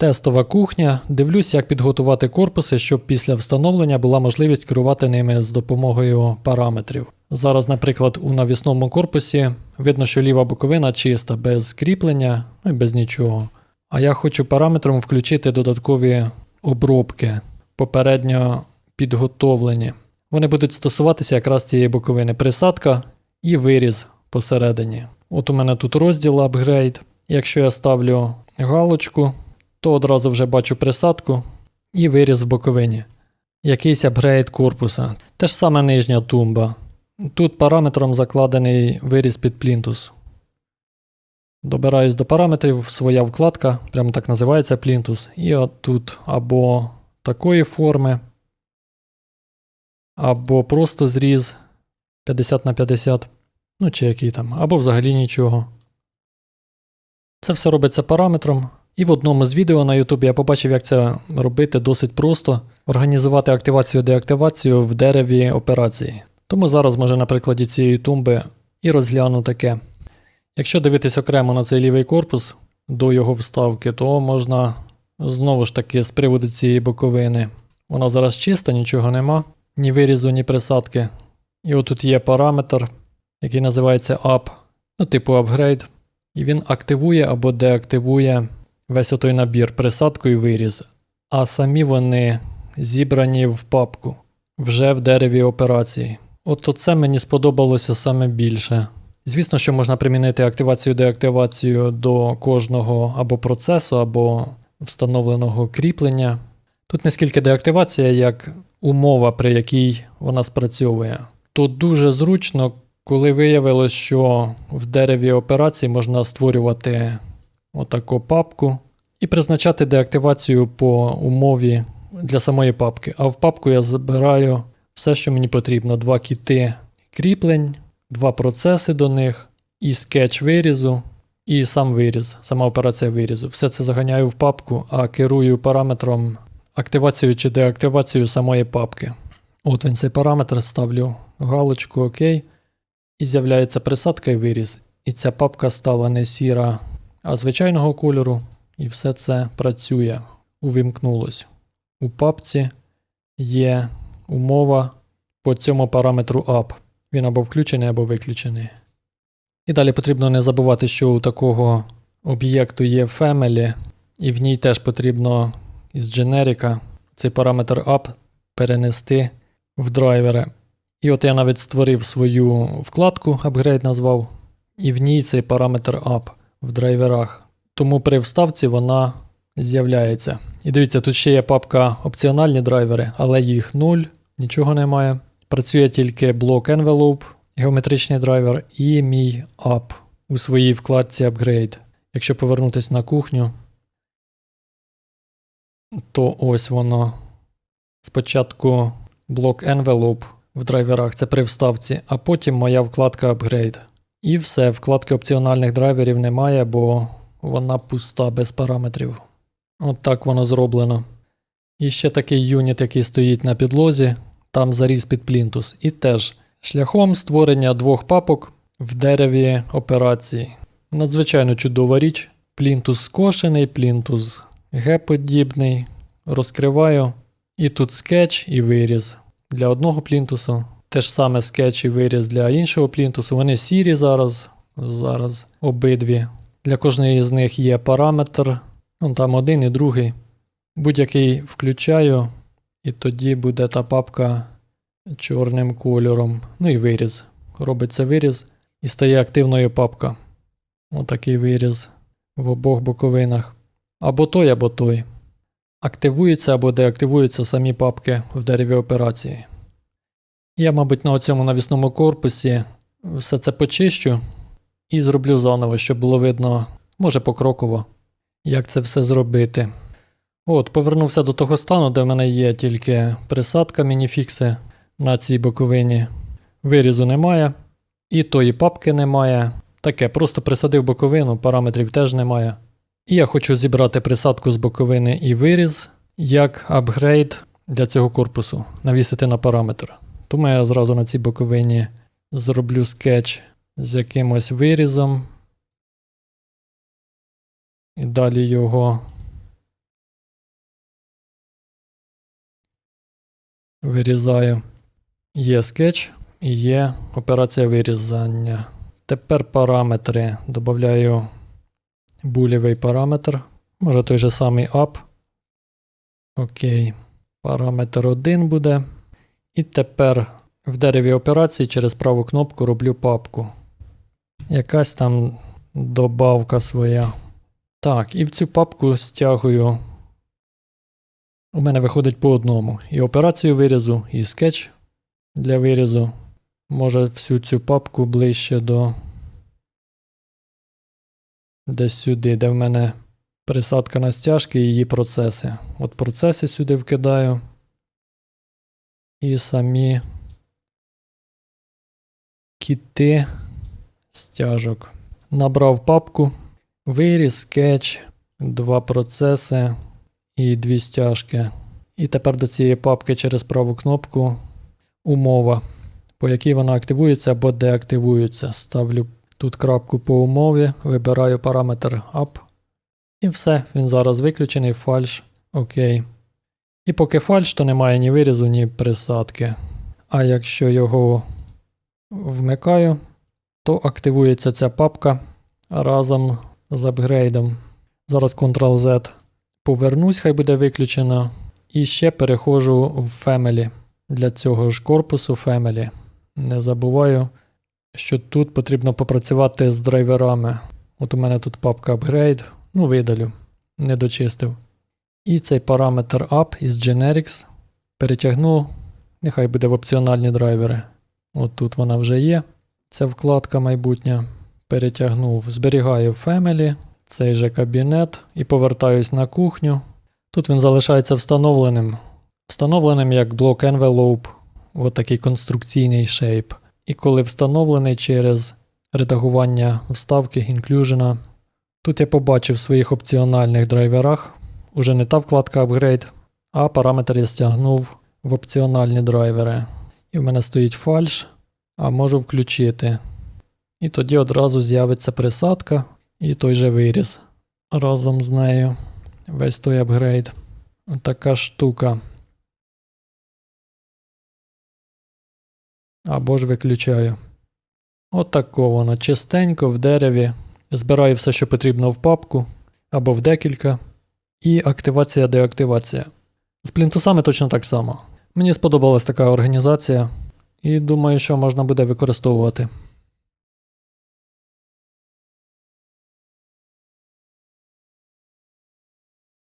Тестова кухня. Дивлюсь, як підготувати корпуси, щоб після встановлення була можливість керувати ними з допомогою параметрів. Зараз, наприклад, у навісному корпусі видно, що ліва боковина чиста, без кріплення, ну і без нічого. А я хочу параметром включити додаткові обробки, попередньо підготовлені. Вони будуть стосуватися якраз цієї боковини присадка і виріз посередині. От у мене тут розділ апгрейд. Якщо я ставлю галочку, то одразу вже бачу присадку і виріз в боковині. Якийсь апгрейд корпуса. Те ж саме нижня тумба. Тут параметром закладений виріз під плінтус. Добираюсь до параметрів, своя вкладка, прямо так називається плінтус. І от тут або такої форми, або просто зріз 50 на 50, ну чи який там, або взагалі нічого. Це все робиться параметром. І в одному з відео на YouTube я побачив, як це робити досить просто: організувати активацію-деактивацію в дереві операції. Тому зараз може на прикладі цієї тумби і розгляну таке. Якщо дивитись окремо на цей лівий корпус до його вставки, то можна знову ж таки з приводу цієї боковини. Вона зараз чиста, нічого нема, ні вирізу, ні присадки. І отут є параметр, який називається up, ну типу upgrade. І він активує або деактивує весь отой набір присадку і виріз. А самі вони зібрані в папку вже в дереві операції. От це мені сподобалося саме більше. Звісно, що можна примінити активацію-деактивацію до кожного або процесу, або встановленого кріплення. Тут не скільки деактивація, як умова, при якій вона спрацьовує. Тут дуже зручно, коли виявилось, що в дереві операції можна створювати отаку папку і призначати деактивацію по умові для самої папки. А в папку я забираю все, що мені потрібно: два кіти кріплень, два процеси до них, і скетч вирізу, і сам виріз, сама операція вирізу. Все це заганяю в папку, а керую параметром активацію чи деактивацію самої папки. От він цей параметр ставлю галочку ОК, і з'являється присадка і виріз. І ця папка стала не сіра, а звичайного кольору, і все це працює, увімкнулось. У папці є умова по цьому параметру up. Він або включений, або виключений. І далі потрібно не забувати, що у такого об'єкту є family, і в ній теж потрібно із дженерика цей параметр up перенести в драйвери. І от я навіть створив свою вкладку, upgrade назвав, і в ній цей параметр up в драйверах. Тому при вставці вона з'являється. І дивіться, тут ще є папка опціональні драйвери, але їх 0, нічого немає. Працює тільки блок envelope, геометричний драйвер, і мій app у своїй вкладці Upgrade. Якщо повернутися на кухню, то ось воно. Спочатку блок envelope в драйверах, це при вставці, а потім моя вкладка Upgrade. І все, вкладки опціональних драйверів немає, бо вона пуста без параметрів. От так воно зроблено. І ще такий юніт, який стоїть на підлозі, там заріз під плінтус. І теж шляхом створення двох папок в дереві операції. Надзвичайно чудова річ. Плінтус скошений, плінтус Г-подібний. Розкриваю. І тут скетч і виріз для одного плінтусу. Те ж саме скетч і виріз для іншого плінтусу. Вони сірі зараз. Зараз обидві. Для кожної з них є параметр. Ну, там один і другий. Будь-який включаю, і тоді буде та папка чорним кольором. Ну і виріз. Робиться виріз і стає активною папка. Отакий виріз в обох боковинах. Або той, або той. Активуються або деактивуються самі папки в дереві операції. Я, мабуть, на цьому навісному корпусі все це почищу і зроблю заново, щоб було видно, може покроково, як це все зробити. От, повернувся до того стану, де в мене є тільки присадка мініфікси на цій боковині. Вирізу немає, і тої папки немає. Таке, просто присадив боковину, параметрів теж немає. І я хочу зібрати присадку з боковини і виріз як апгрейд для цього корпусу, навісити на параметр. Тому я зразу на цій боковині зроблю скетч з якимось вирізом. І далі його вирізаю. Є скетч і є операція вирізання. Тепер параметри. Додаю булівий параметр. Може той же самий up. Окей. Параметр 1 буде. І тепер в дереві операції через праву кнопку роблю папку. Якась там добавка своя. Так, і в цю папку стягую. У мене виходить по одному. І операцію вирізу, і скетч для вирізу. Може всю цю папку ближче до десь сюди, де в мене присадка на стяжки і її процеси. От процеси сюди вкидаю. І самі кіти стяжок. Набрав папку, виріз, скетч, два процеси і дві стяжки. І тепер до цієї папки через праву кнопку умова, по якій вона активується або деактивується. Ставлю тут крапку по умові, вибираю параметр up. І все, він зараз виключений, фальш. Окей. І поки фальш, то немає ні вирізу, ні присадки. А якщо його вмикаю, то активується ця папка разом з апгрейдом. Зараз Ctrl-Z повернусь, хай буде виключено. І ще переходжу в Family. Для цього ж корпусу Family. Не забуваю, що тут потрібно попрацювати з драйверами. От у мене тут папка Upgrade, ну видалю, не дочистив. І цей параметр Up із Generics перетягну, нехай буде в опціональні драйвери. От тут вона вже є. Ця вкладка майбутня. Перетягнув, зберігаю Family, цей же кабінет і повертаюсь на кухню. Тут він залишається встановленим. Встановленим як блок envelope, от такий конструкційний шейп. І коли встановлений через редагування вставки Inclusion, тут я побачив в своїх опціональних драйверах. Уже не та вкладка Upgrade, а параметр я стягнув в опціональні драйвери. І в мене стоїть фальш, а можу включити. І тоді одразу з'явиться присадка і той же виріз. Разом з нею весь той апгрейд. Така штука. Або ж виключаю. Отако воно чистенько в дереві. Збираю все, що потрібно в папку або в декілька. І активація-деактивація. З плінтусами точно так само. Мені сподобалась така організація, і думаю, що можна буде використовувати.